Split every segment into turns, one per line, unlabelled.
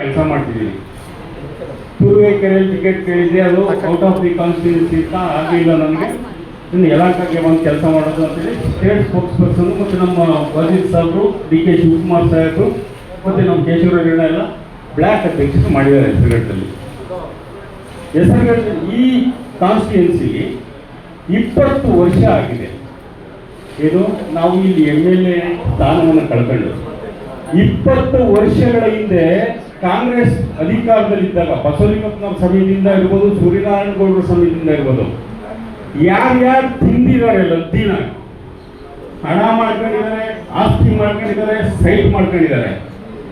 ಕೆಲಸ ಮಾಡ್ತಿದ್ದೀನಿ ತುರುವೇಕೆರೆಯಲ್ಲಿ ಟಿಕೆಟ್ ಕೇಳಿದ್ದೆ ಅದು ಔಟ್ ಆಫ್ ದಿ ಕಾನ್ಸ್ಟಿಟ್ಯೂನ್ಸಿ ಅಂತ ಆಗಲಿಲ್ಲ ನನಗೆ ಇನ್ನು ಯಲಹಂಕಕ್ಕೆ ಬಂದು ಕೆಲಸ ಮಾಡೋದು ಅಂತೇಳಿ ಸ್ಟೇಟ್ ಸ್ಪೋಕ್ಸ್ ಪರ್ಸನ್ ಮತ್ತು ನಮ್ಮ ವಜೀರ್ ಸಾಹೇಬರು ಡಿ ಕೆ ಶಿವಕುಮಾರ್ ಸಾಹೇಬರು ಮತ್ತು ನಮ್ಮ ಕೇಶವರಗೌಡ ಎಲ್ಲ ಬ್ಲ್ಯಾಕ್ ಅಧ್ಯಕ್ಷರು ಮಾಡಿದ್ದಾರೆ ಹೆಸರುಘಟ್ಟದಲ್ಲಿ ಹೆಸರುಘಟ್ಟ ಈ ಕಾನ್ಸ್ಟಿಟ್ಯೂನ್ಸಿಗೆ ಇಪ್ಪತ್ತು ವರ್ಷ ಆಗಿದೆ. ಇದು ನಾವು ಇಲ್ಲಿ ಎಂ ಎಲ್ ಎ ಸ್ಥಾನವನ್ನು ಕಳ್ಕೊಂಡು ಇಪ್ಪತ್ತು ವರ್ಷಗಳ ಹಿಂದೆ ಕಾಂಗ್ರೆಸ್ ಅಧಿಕಾರದಲ್ಲಿದ್ದಾಗ ಬಸವಲಿಂಗಪ್ಪನವ್ರ ಸಮಯದಿಂದ ಇರ್ಬೋದು ಸೂರ್ಯನಾರಾಯಣ ಗೌಡರ ಸಮಯದಿಂದ ಇರ್ಬೋದು, ಯಾರ್ಯಾರು ತಿಂದಿದ್ದಾರೆ ಲದ್ದಿನ, ಹಣ ಮಾಡ್ಕೊಂಡಿದ್ದಾರೆ, ಆಸ್ತಿ ಮಾಡ್ಕೊಂಡಿದ್ದಾರೆ, ಸೈಟ್ ಮಾಡ್ಕೊಂಡಿದ್ದಾರೆ,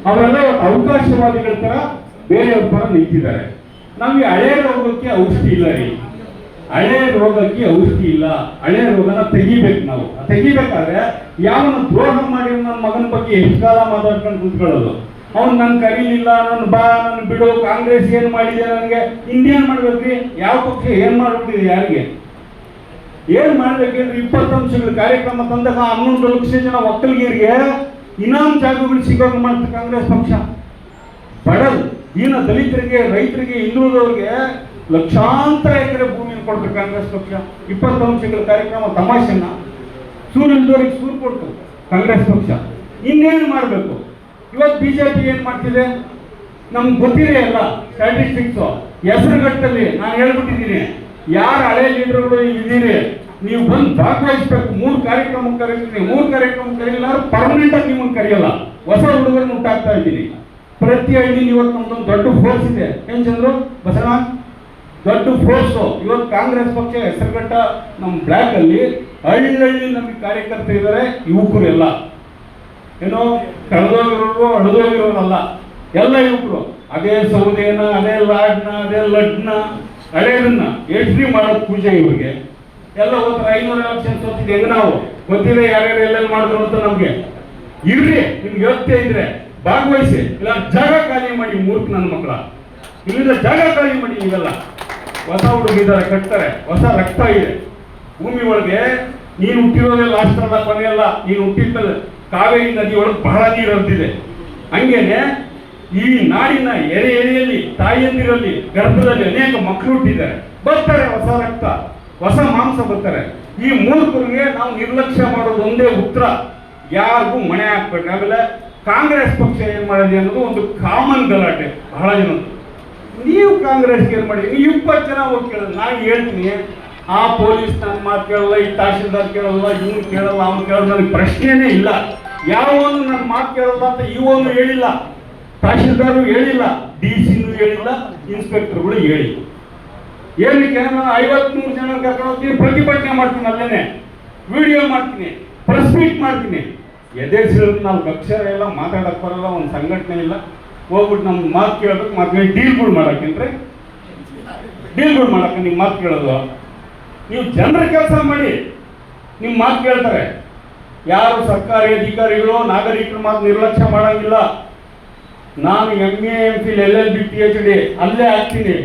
ಅವರೆಲ್ಲ ಅವಕಾಶವಾದಿಗಳ ತರ ಬೇರೆಯವ್ರ ತರ ನಿಂತಿದ್ದಾರೆ. ನಮಗೆ ಹಳೆ ರೋಗಕ್ಕೆ ಔಷಧಿ ಇಲ್ಲ ರೀ. ಹಳೆ ರೋಗಕ್ಕೆ ಔಷಧಿ ಇಲ್ಲ, ಹಳೆ ರೋಗನ ತೆಗಿಬೇಕು ನಾವು. ತೆಗಿಬೇಕಾದ್ರೆ ಯಾವನ ದ್ರೋಹ ಮಾಡಿ ನನ್ನ ಮಗನ ಬಗ್ಗೆ ಎಷ್ಟು ಕಾಲ ಮಾತಾಡ್ಕೊಂಡು ಕೂತ್ಕೊಳ್ಳೋದು. ಅವ್ನು ನನ್ನ ಕರೀಲಿಲ್ಲ ನನ್ನ ಬಾ ನನ್ನ ಬಿಡು, ಕಾಂಗ್ರೆಸ್ ಏನು ಮಾಡಿದೆ ನನಗೆ? ಇಂಡಿಯನ್ ಮಾಡ್ಬೇಕ್ರಿ? ಯಾವ ಪಕ್ಷ ಏನು ಮಾಡ್ಬಿಟ್ಟಿದೆ ಯಾರಿಗೆ? ಏನು ಮಾಡ್ಬೇಕಂದ್ರೆ ಇಪ್ಪತ್ತು ಅಂಶಗಳ ಕಾರ್ಯಕ್ರಮ ತಂದಾಗ ಹನ್ನೊಂದು ಲಕ್ಷ ಜನ ಒಕ್ಕಲಿಗರಿಗೆ ಇನಾಮ್ ಜಾಗಗಳು ಸಿಗೋದು ಮಾಡ್ತಾರೆ ಕಾಂಗ್ರೆಸ್ ಪಕ್ಷ. ಬಡಲ್ ದೀನ ದಲಿತರಿಗೆ, ರೈತರಿಗೆ, ಹಿಂದುಳಿದವ್ರಿಗೆ ಲಕ್ಷಾಂತರ ಎಕರೆ ಭೂಮಿಯನ್ನು ಕಾಂಗ್ರೆಸ್ ಪಕ್ಷ ಇಪ್ಪತ್ತೊಂದು ತಿಂಗಳ ಕಾರ್ಯಕ್ರಮ ತಮಾಷೆನ. ಸೂರು ಇಲ್ದವ್ರಿಗೆ ಸೂರು ಕೊಡ್ತು ಕಾಂಗ್ರೆಸ್ ಪಕ್ಷ. ಇನ್ನೇನು ಮಾಡಬೇಕು? ಇವತ್ತು ಬಿಜೆಪಿ ಏನು ಮಾಡ್ತಿದೆ? ನಮ್ಗೆ ಗೊತ್ತಿದೆ ಎಲ್ಲ ಹೆಸರು ಹೆಸರುಗಟ್ಟಲ್ಲಿ ನಾನು ಹೇಳ್ಬಿಟ್ಟಿದ್ದೀನಿ. ಯಾರು ಹಳೆ ಲೀಡರ್ಗಳು ಇದ್ದೀರಿ? ನೀವು ಬಂದು ಭಾಗವಹಿಸ್ಬೇಕು. ಮೂರು ಕಾರ್ಯಕ್ರಮ ಕರೀತೀನಿ ಮೂರು ಕಾರ್ಯಕ್ರಮ ಕರೀಲಿಲ್ಲ ಪರ್ಮನೆಂಟ್ ಆಗಿ ನಿಮ್ಮನ್ನು ಕರೆಯಲ್ಲ. ಹೊಸ ಹುಡುಗರನ್ನ ಉಂಟಾಗ್ತಾ ಇದ್ದೀನಿ. ಪ್ರತಿ ಹಳ್ಳಿ ಇವತ್ತು ನಮ್ದೊಂದು ದೊಡ್ಡ ಫೋರ್ಸ್ ಇದೆ. ಏನ್ ಚಂದ್ರು? ದೊಡ್ಡ ಫೋರ್ಸ್ ಇವತ್ತು ಕಾಂಗ್ರೆಸ್ ಪಕ್ಷ ಹೆಸರುಗಟ್ಟ ನಮ್ಮ ಬ್ಲಾಕ್ ಅಲ್ಲಿ ಹಳ್ಳಿ ನಮಗೆ ಕಾರ್ಯಕರ್ತರು ಇದ್ದಾರೆ ಯುವಕರು ಎಲ್ಲ. ಏನೋ ಕಳೆದೋಗಿರೋರು ಹಳದೋಗಿರೋರಲ್ಲ ಎಲ್ಲ ಯುವಕರು. ಅದೇ ಸೌದೆನ, ಅದೇ ಲಾಡ್ನ, ಅದೇ ಲಡ್ನ ಹಳೇದನ್ನ ಎಂಟ್ರಿ ಮಾಡೋದು ಪೂಜೆ ಇವರಿಗೆ. ಎಲ್ಲ ಹೋದ್ರೆ ಐನೂರ ಎಲೆಕ್ಷನ್ ಸೋತಿದ್ದು ನಾವು? ಗೊತ್ತಿಲ್ಲ ಯಾರ್ಯಾರು ಎಲ್ಲೆಲ್ಲಿ ಮಾಡಿದ್ರು ಅಂತ ನಮಗೆ. ಇರ್ರಿ, ನಿಮ್ಗೆ ವ್ಯವಸ್ಥೆ ಇದ್ರೆ ಭಾಗವಹಿಸಿ. ಇಲ್ಲ, ಜಾಗ ಖಾಲಿ ಮಾಡಿ ಮೂರ್ಖ ನನ್ನ ಮಕ್ಕಳ. ಇಲ್ಲಿಂದ ಜಾಗ ಖಾಲಿ ಮಾಡಿ ನೀವೆಲ್ಲ. ಹೊಸ ಹುಡುಗಿದ್ದಾರೆ ಕಟ್ತಾರೆ. ಹೊಸ ರಕ್ತ ಇದೆ. ಭೂಮಿ ಒಳಗೆ ನೀನು ಹುಟ್ಟಿರೋದೇ ಲಾಸ್ಟ್ ಅಲ್ಲ ಕೊನೆಯಲ್ಲ ನೀನು ಹುಟ್ಟಿದ್ಮೇಲೆ ಕಾವೇರಿ ನದಿ ಒಳಗೆ ಬಹಳ ನೀರು ಹರಿದಿದೆ. ಹಂಗೇನೆ ಈ ನಾಡಿನ ಎರೆ ಎರೆಯಲ್ಲಿ ತಾಯಿಯಂದಿರಲ್ಲಿ ಗರ್ಭದಲ್ಲಿ ಅನೇಕ ಮಕ್ಕಳು ಹುಟ್ಟಿದ್ದಾರೆ. ಬರ್ತಾರೆ ಹೊಸ ರಕ್ತ, ಹೊಸ ಮಾಂಸ ಬರ್ತಾರೆ. ಈ ಮೂರ್ಖರಿಗೆ ನಾವು ನಿರ್ಲಕ್ಷ್ಯ ಮಾಡೋದು ಒಂದೇ ಉತ್ತರ. ಯಾರಿಗೂ ಮಣೆ ಹಾಕ್ಬೇಕು ಆಮೇಲೆ ಕಾಂಗ್ರೆಸ್ ಪಕ್ಷ ಏನು ಮಾಡಿದೆ ಅನ್ನೋದು ಒಂದು ಕಾಮನ್ ಗಲಾಟೆ. ಬಹಳ ಜನ. ನೀವು ಕಾಂಗ್ರೆಸ್ಗೆ ಏನು ಮಾಡಿ, ನೀವು ಇಪ್ಪತ್ತು ಜನ ಹೋಗಿ ಕೇಳೋದು, ನಾನು ಹೇಳ್ತೀನಿ, ಆ ಪೊಲೀಸ್ ನನ್ನ ಮಾತು ಕೇಳಲ್ಲ, ಈ ತಹಶೀಲ್ದಾರ್ ಕೇಳಲ್ಲ, ಇವನು ಕೇಳಲ್ಲ, ಅವ್ನು ಕೇಳಲ್ಲ, ನನಗೆ ಪ್ರಶ್ನೆನೇ ಇಲ್ಲ. ಯಾವನು ನನ್ನ ಮಾತು ಕೇಳಲ್ಲ ಅಂತ ಇವನು ಹೇಳಿಲ್ಲ. ತಹಶೀಲ್ದಾರು ಹೇಳಿಲ್ಲ, ಡಿ ಸಿನೂ ಹೇಳಿಲ್ಲ, ಇನ್ಸ್ಪೆಕ್ಟರ್ಗಳು ಹೇಳಿ ಏನಕ್ಕೆ ನಾನು ಐವತ್ಮೂರು ಜನ ಕರ್ಕೊಂಡು ಹೋಗ್ತೀನಿ ಪ್ರತಿಭಟನೆ ಮಾಡ್ತೀನಿ ಅಲ್ಲೇನೆ. ವಿಡಿಯೋ ಮಾಡ್ತೀನಿ, ಪ್ರೆಸ್ ಮೀಟ್ ಮಾಡ್ತೀನಿ. ಎದೆಸಿರೋದು ನಾಲ್ಕು ಅಕ್ಷರ ಇಲ್ಲ ಮಾತಾಡಕ್ಕೆ ಬರಲ್ಲ, ಒಂದು ಸಂಘಟನೆ ಇಲ್ಲ. ಹೋಗ್ಬಿಟ್ಟು ನಮ್ಗೆ ಮಾತು ಕೇಳಬೇಕು, ಮಾತು ಡೀಲ್ಗಳು ಮಾಡಕ್ಕೆ ಡೀಲ್ಗಳು ಮಾಡಕ್ಕೆ ನಿಮ್ಮ ಮಾತು ಕೇಳೋದು. ನೀವು ಜನರ ಕೆಲಸ ಮಾಡಿ ನಿಮ್ಮ ಮಾತು ಕೇಳ್ತಾರೆ. ಯಾರು ಸರ್ಕಾರಿ ಅಧಿಕಾರಿಗಳು, ನಾಗರಿಕರ ಮಾತು ನಿರ್ಲಕ್ಷ್ಯ ಮಾಡಂಗಿಲ್ಲ. ನಾನು M A M Phil L L B P H D ಅಲ್ಲೇ ಹಾಕ್ತೀನಿ.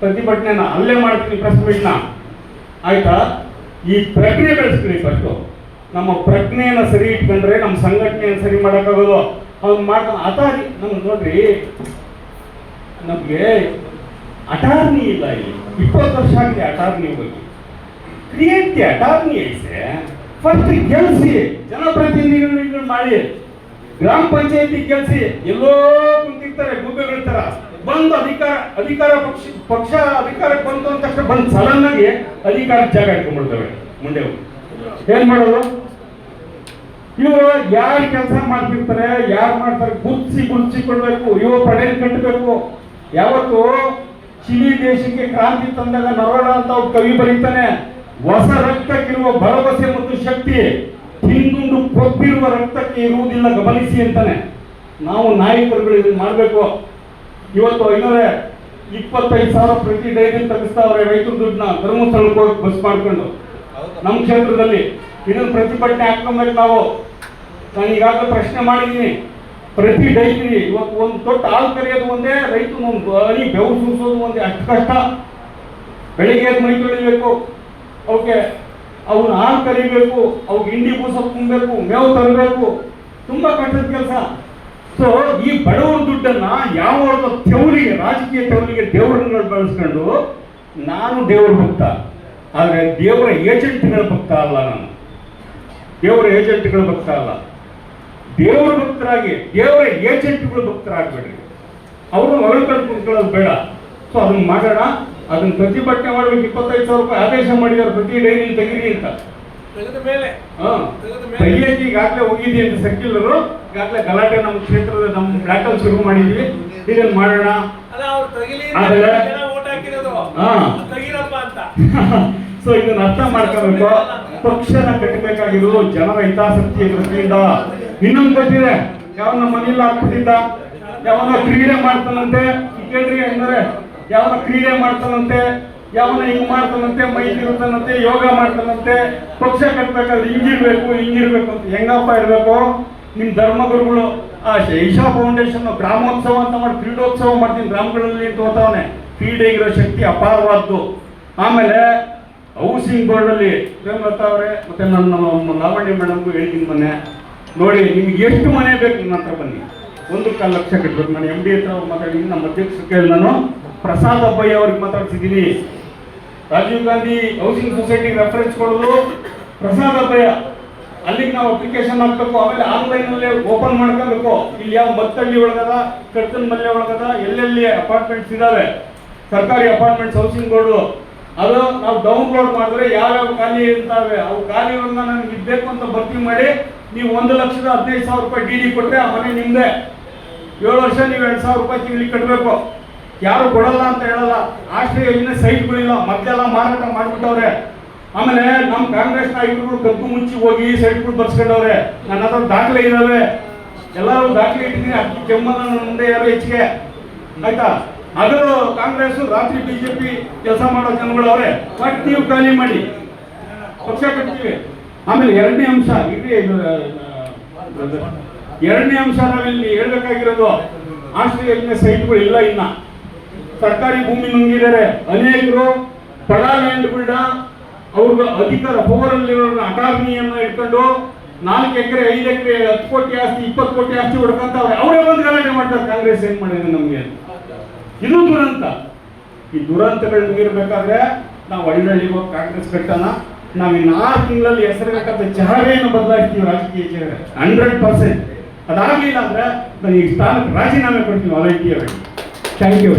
ಪ್ರತಿಭಟನೆನ ಅಲ್ಲೇ ಮಾಡ್ತೀನಿ ಪ್ರೆಸ್ ಮೀಟ್ನ ಆಯ್ತಾ? ಈ ಪ್ರಜ್ಞೆ ಬೆಳೆಸ್ತೀನಿ ಫಸ್ಟು ನಮ್ಮ ಪ್ರಜ್ಞೆಯನ್ನು ಸರಿ ಇಟ್ಕೊಂಡ್ರೆ ನಮ್ಮ ಸಂಘಟನೆಯನ್ನು ಸರಿ ಮಾಡೋಕ್ಕಾಗೋದು. ಅವ್ನು ಮಾಡ್ತಾನೆ. ಅಟಾರಿ ನಮ್ಗೆ ನೋಡ್ರಿ, ನಮಗೆ ಅಟಾರ್ನಿ ಇಲ್ಲ ಇಲ್ಲಿ. ಇಪ್ಪತ್ತು ವರ್ಷ ಆಗಿದೆ ಅಟಾರ್ನಿ ಬಗ್ಗೆ ಕ್ರಿಯೇಟ್ ದಿ ಅಟಾರ್ನಿ ಐಸೆ ಫಸ್ಟ್ ಗೆಲ್ಸಿ. ಜನಪ್ರತಿನಿಧಿಗಳು ಮಾಡಿ. ಗ್ರಾಮ ಪಂಚಾಯತಿ ಗೆಲ್ಸಿ. ಎಲ್ಲೋ ಕುಂತಿರ್ತಾರೆ ಗುಬ್ಬೆಗಳ ತರ. ಬಂದು ಅಧಿಕಾರ ಅಧಿಕಾರ ಪಕ್ಷ ಪಕ್ಷ ಅಧಿಕಾರಕ್ಕೆ ಬಂತು ಅಂತ ತಕ್ಷಣ ಬಂದು ಸಡನ್ ಆಗಿ ಅಧಿಕಾರ ಜಾಗ ಇಟ್ಕೊಂಡ್ಬಿಡ್ತವೆ ಮುಂದೆ ಏನ್ ಮಾಡೋದು? ಇವರು ಯಾರು ಕೆಲಸ ಮಾಡ್ತಿರ್ತಾರೆ ಯಾರು ಮಾಡ್ತಾರೆ ಗುಚ್ಚಿ ಗುರ್ಸಿ ಕೊಡ್ಬೇಕು ಇವ ಪಡೆಯಲ್ಲಿ ಕಟ್ಟಬೇಕು ಯಾವತ್ತು ಚಿಲಿ ದೇಶಕ್ಕೆ ಕ್ರಾಂತಿ ತಂದಾಗ ನರೋಣ ಅಂತ ಅವ್ರು ಕವಿ ಬರೀತಾನೆ ಹೊಸ ರಕ್ತಕ್ಕಿರುವ ಭರವಸೆ ಮತ್ತು ಶಕ್ತಿ ಹಿಂದುಂಡು ಕೊಬ್ಬಿರುವ ರಕ್ತಕ್ಕೆ ಇರುವುದಿಲ್ಲ ಗಮನಿಸಿ ಅಂತಾನೆ. ನಾವು ನಾಯಕರುಗಳು ಇದನ್ನು ಮಾಡಬೇಕು. ಇವತ್ತು ಐನೂರ ಇಪ್ಪತ್ತೈದು ಸಾವಿರ ಪ್ರತಿ ಡೈರಿ ತಗಿಸ್ತಾವ್ರೆ ರೈತರ ದುಡ್ಡನ್ನ ಧರ್ಮಸ್ಥಳಕ್ಕೆ ಹೋಗಿ ಬಸ್ ಮಾಡ್ಕೊಂಡು. ನಮ್ಮ ಕ್ಷೇತ್ರದಲ್ಲಿ ಇದನ್ನು ಪ್ರತಿಭಟನೆ ಹಾಕೊಂಬೇಕು ನಾವು. ನಾನು ಈಗಾಗಲೇ ಪ್ರಶ್ನೆ ಮಾಡಿದ್ದೀನಿ. ಪ್ರತಿ ಡೈರಿ ಇವತ್ತು ಒಂದು ದೊಡ್ಡ ಹಾಲು ಕರೆಯೋದು ಒಂದೇ ರೈತನು ಒಂದು ಹನಿ ಬೆವರು ಸೂಸೋದು ಒಂದೇ, ಅಷ್ಟು ಕಷ್ಟ. ಬೆಳಿಗ್ಗೆ ಮೈ ತೊಳಿಬೇಕು ಅವಕ್ಕೆ ಅವನ್ನ ಹಾಲು ಕರಿಬೇಕು, ಅವ್ಗೆ ಹಿಂಡಿ ಬೂಸ ತುಂಬಬೇಕು ಮೇವು ತರಬೇಕು, ತುಂಬ ಕಷ್ಟದ ಕೆಲಸ. ಸೊ ಈ ಬಡವರ ದುಡ್ಡನ್ನ ಯಾವ ತೆವರಿಗೆ, ರಾಜಕೀಯ ತೆವರಿಗೆ ದೇವರನ್ನ ಬಳಸ್ಕೊಂಡು ನಾನು ದೇವರ ಭಕ್ತ. ಆದರೆ ದೇವರ ಏಜೆಂಟ್ಗಳ ಭಕ್ತ ಅಲ್ಲ ನಾನು. ದೇವರ ಏಜೆಂಟ್ಗಳ ಭಕ್ತ ಅಲ್ಲ. ದೇವರ ಭಕ್ತರಾಗಿ ದೇವರ ಏಜೆಂಟ್ಗಳು ಭಕ್ತರಾಗಬೇಡ್ರಿ. ಅವರು ಮಗಳು ಕುತ್ಕೊಳ್ಳೋದು ಬೇಡ. ಸೊ ಅದನ್ನ ಮಾಡೋಣ. ಅದನ್ನ ಪ್ರತಿಭಟನೆ ಮಾಡ್ಬೇಕು ಇಪ್ಪತ್ತೈದು ಸಾವಿರ ರೂಪಾಯಿ ಆದೇಶ ಮಾಡಿದಾರೆ ಪ್ರತಿ ಡೈರಿ ತೆಗೀರಿ ಅಂತ.
ತಗದ ಮೇಲೆ.
ಹಾ.
ತೆಗೆದ ಮೇಲೆ.
ತೆಗಿಯಕ್ಕೆ ಈಗಾಗಲೇ ಹೋಗಿದ್ವಿ ಅಂತ ಸೆಕ್ಯುಲರು. ಈಗಾಗಲೇ ಗಲಾಟೆ ನಮ್ಮ ಕ್ಷೇತ್ರದ ನಮ್ಮ ಬ್ಯಾಟಲ್ ಶುರು ಮಾಡಿದ್ವಿ. ಇದನ್ನ ಮಾಡೋಣ. ಸೊ ಇದನ್ನ ಅರ್ಥ ಮಾಡ್ಕೋಬೇಕು. ಪಕ್ಷನ ಕಟ್ಟಬೇಕಾಗಿರೋದು ಜನರ ಹಿತಾಸಕ್ತಿಯ ದೃಷ್ಟಿಯಿಂದ. ಇನ್ನೊಂದು ಗೊತ್ತಿದೆ ಯಾವನ ಮನೇಲಿ ಹಾಕ್ಬಿಟ್ಟಿದ್ದ? ಯಾವನ ಕ್ರೀಡೆ ಮಾಡ್ತಾನಂತೆ? ಕೇಳ್ರಿ ಅಂದ್ರೆ ಯಾವನ ಕ್ರೀಡೆ ಮಾಡ್ತಾನಂತೆ? ಯಾವನ ಹಿಂಗ್ ಮಾಡ್ತಾನಂತೆ? ಮೈ ತಿರುತ್ತಾನಂತೆ ಯೋಗ ಮಾಡ್ತಾನಂತೆ? ಪಕ್ಷ ಕಟ್ಟಬೇಕಾದ್ರೆ ಹಿಂಗಿರ್ಬೇಕು ಹಿಂಗಿರ್ಬೇಕು ಅಂತ ಹೆಂಗಪ್ಪ ಇರ್ಬೇಕು ನಿಮ್ ಧರ್ಮಗುರುಗಳು ಆ ಶೈಶಾ ಫೌಂಡೇಶನ್ ಗ್ರಾಮೋತ್ಸವ ಅಂತ ಮಾಡಿ ಕ್ರೀಡೋತ್ಸವ ಮಾಡ್ತೀನಿ ಗ್ರಾಮಗಳಲ್ಲಿ ತೋತಾವನೆ ಕ್ರೀಡೆ ಇರೋ ಶಕ್ತಿ ಅಪಾರವಾದ್ದು. ಆಮೇಲೆ ಹೌಸಿಂಗ್ ಬೋರ್ಡ್ ಅಲ್ಲಿ ಪ್ರೇಮಲತಾ ಅವರೇ ಮತ್ತೆ ನನ್ನ ಲಾವಣ್ಯ ಮೇಡಮ್ಗೂ ಹೇಳ್ತೀನಿ ಮೊನ್ನೆ. ನೋಡಿ, ನಿಮ್ಗೆ ಎಷ್ಟು ಮನೆ ಬೇಕು ನನ್ನ ಹತ್ರ ಬನ್ನಿ. ಒಂದು ಕಾಲು ಲಕ್ಷ ಕಟ್ಬೇಕು. ನಾನು ಎಂ ಡಿ ಹತ್ರ ಮಾತಾಡಿದ್ದೀನಿ ನಮ್ಮ ಅಧ್ಯಕ್ಷರು ಕೇಳಿ ನಾನು ಪ್ರಸಾದ್ ಅಬ್ಬಯ್ಯ ಅವ್ರಿಗೆ ಮಾತಾಡ್ತಿದ್ದೀನಿ. ರಾಜೀವ್ ಗಾಂಧಿ ಹೌಸಿಂಗ್ ಸೊಸೈಟಿಗೆ ರೆಫರೆನ್ಸ್ ಕೊಡೋದು ಪ್ರಸಾದ್ ಅಬ್ಬಯ್ಯ. ಅಲ್ಲಿಗೆ ನಾವು ಅಪ್ಲಿಕೇಶನ್ ಹಾಕ್ಬೇಕು. ಆಮೇಲೆ ಆನ್ಲೈನ್ ಅಲ್ಲೇ ಓಪನ್ ಮಾಡ್ಕೋಬೇಕು. ಇಲ್ಲಿ ಯಾವ ಮತ್ತಳ್ಳಿ ಒಳಗದ, ಕರ್ತನ್ ಮಲ್ಯ ಒಳಗದ, ಎಲ್ಲೆಲ್ಲಿ ಅಪಾರ್ಟ್ಮೆಂಟ್ಸ್ ಇದಾವೆ? ಸರ್ಕಾರಿ ಅಪಾರ್ಟ್ಮೆಂಟ್ಸ್ ಹೌಸಿಂಗ್ ಬೋರ್ಡು ಅದು ನಾವು ಡೌನ್ಲೋಡ್ ಮಾಡಿದ್ರೆ ಯಾವ್ಯಾವ ಖಾಲಿ ಇರ್ತಾವೆ? ಅವು ಖಾಲಿಗಳನ್ನ ನನಗೆ ಇದ್ಬೇಕು ಅಂತ ಭರ್ತಿ ಮಾಡಿ ನೀವು ಒಂದು ಲಕ್ಷದ ಹದಿನೈದು ಸಾವಿರ ರೂಪಾಯಿ ಡಿ ಡಿ ಕೊಟ್ಟರೆ ಆ ಮನೆ ನಿಮ್ದೆ. ಏಳು ವರ್ಷ ನೀವು ಎರಡು ಸಾವಿರ ರೂಪಾಯಿ ತಿಂಗಳಿಗೆ ಕಟ್ಟಬೇಕು ಯಾರು ಕೊಡಲ್ಲ ಅಂತ ಹೇಳಲ್ಲ. ಆಶ್ರಯ ಯೋಜನೆ ಸೈಟ್ಗಳಿಲ್ಲ. ಮಧ್ಯೆಲ್ಲ ಮಾರಾಟ ಮಾಡಿಬಿಟ್ಟವ್ರೆ. ಆಮೇಲೆ ನಮ್ಮ ಕಾಂಗ್ರೆಸ್ ನಾಯಕರುಗಳು ಕದ್ದು ಮುಚ್ಚಿ ಹೋಗಿ ಸೈಟ್ಗಳು ಬರ್ಸ್ಕೊಂಡವ್ರೆ. ನನ್ನ ಹತ್ರ ದಾಖಲೆ ಇದ್ದಾವೆ ಎಲ್ಲರೂ ದಾಖಲೆ ಇಟ್ಟಿದ್ದೀನಿ. ಅಕ್ಕಿ ಕೆಮ್ಮನ ಮುಂದೆ ಯಾರು ಹೆಚ್ಚಿಗೆ. ಆಯ್ತಾ? ಅದು ಕಾಂಗ್ರೆಸ್, ರಾತ್ರಿ ಬಿಜೆಪಿ ಕೆಲಸ ಮಾಡೋ ಜನಗಳವ್ರೆ. ಬಟ್ ನೀವು ಖಾಲಿ ಮಾಡಿ. ಪಕ್ಷ ಕಟ್ತೀವಿ. ಆಮೇಲೆ ಎರಡನೇ ಅಂಶ ಇದು, ಎರಡನೇ ಅಂಶ ನಾವಿಲ್ಲಿ ಹೇಳ್ಬೇಕಾಗಿರೋದು ಆಸ್ಟ್ರೇಲಿಯಲ್ಲಿನ ಸೈಟ್ಗಳು ಇಲ್ಲ ಇನ್ನ. ಸರ್ಕಾರಿ ಭೂಮಿ ನುಂಗಿದ್ದಾರೆ ಅನೇಕರು ಬಡ ಲ್ಯಾಂಡ್ಗಳನ್ನ ಅವ್ರಿಗೆ ಅಧಿಕಾರ ಪವರ್ ಅಲ್ಲಿರೋರ್ನ ಅಟಾರ್ನಿಯನ್ನ ಇಟ್ಕೊಂಡು ನಾಲ್ಕು ಎಕರೆ ಐದು ಎಕರೆ ಹತ್ತು ಕೋಟಿ ಆಸ್ತಿ ಇಪ್ಪತ್ತು ಕೋಟಿ ಆಸ್ತಿ ಹೊಡ್ಕೊಂತವ್ರೆ. ಅವರೇ ಒಂದು ಗಲಾಟೆ ಮಾಡ್ತಾರೆ ಕಾಂಗ್ರೆಸ್ ಏನ್ ಮಾಡಿದೆ ನಮಗೆ ಇದು ದುರಂತ. ಈ ದುರಂತಗಳು ಮುಗಿರ್ಬೇಕಾದ್ರೆ ನಾವು ಹೋಗಿ ಕಾಂಗ್ರೆಸ್ ಕಟ್ಟೋಣ. ನಾವು ಇನ್ನು ಆರು ತಿಂಗಳಲ್ಲಿ ಹೆಸರುಗಟ್ಟಂತ ಚಹರೆಯನ್ನು ಬದಲಾಯಿಸ್ತೀವಿ ರಾಜಕೀಯ ಚಹರೆ ಹಂಡ್ರೆಡ್ ಪರ್ಸೆಂಟ್. ಅದಾಗಲಿಲ್ಲ ಅಂದ್ರೆ ನಾನು ಈ ಸ್ಥಾನಕ್ಕೆ ರಾಜೀನಾಮೆ ಕೊಡ್ತೀವಿ ಟಿ ಥ್ಯಾಂಕ್ ಯು